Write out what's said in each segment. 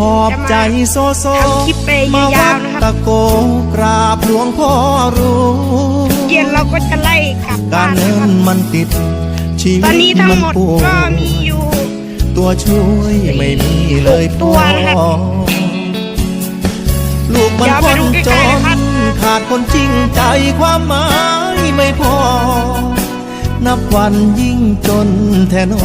หอบใจโซโซทำคลิปไปมายาวัวดๆนะครับตะโกกราบหลวงพ่อรู้เย็นเราก็จะไล่กลับกาบ้ารนเงินะครับนมันติด ชีตอนวินี้ตทั้งมันหมดปวก็ดมีอยู่ตัวช่วยไม่มีเลยพตัอวนะครับลูกมันเดี๋ยวคไปนดูใกจล้ๆนนะครับขาดคนจริงใจความหมายไม่พอ นับวันยิ่งจนแทนอ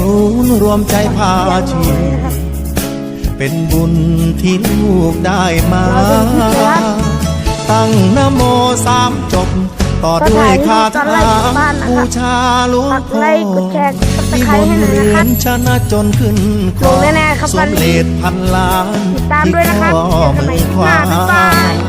ศูนย์รวมใจพาชีเป็นบุญที่ลูกได้มา ตั้งนะโมสามจบ ต่อด้วยคาถาบูชาหลวงฝากพ่อไลค์กดแชร์กดติดที่ตามบนให้หน่อยเรืนะคอรับนชนะจนขึ้นคลงแน่ๆครับสวัมนนี้เด็จพันล้านติดตามด้วยนะครับที่เจอข้อกันใหม่มือคลิปขหวาน้าบ๊ายบาย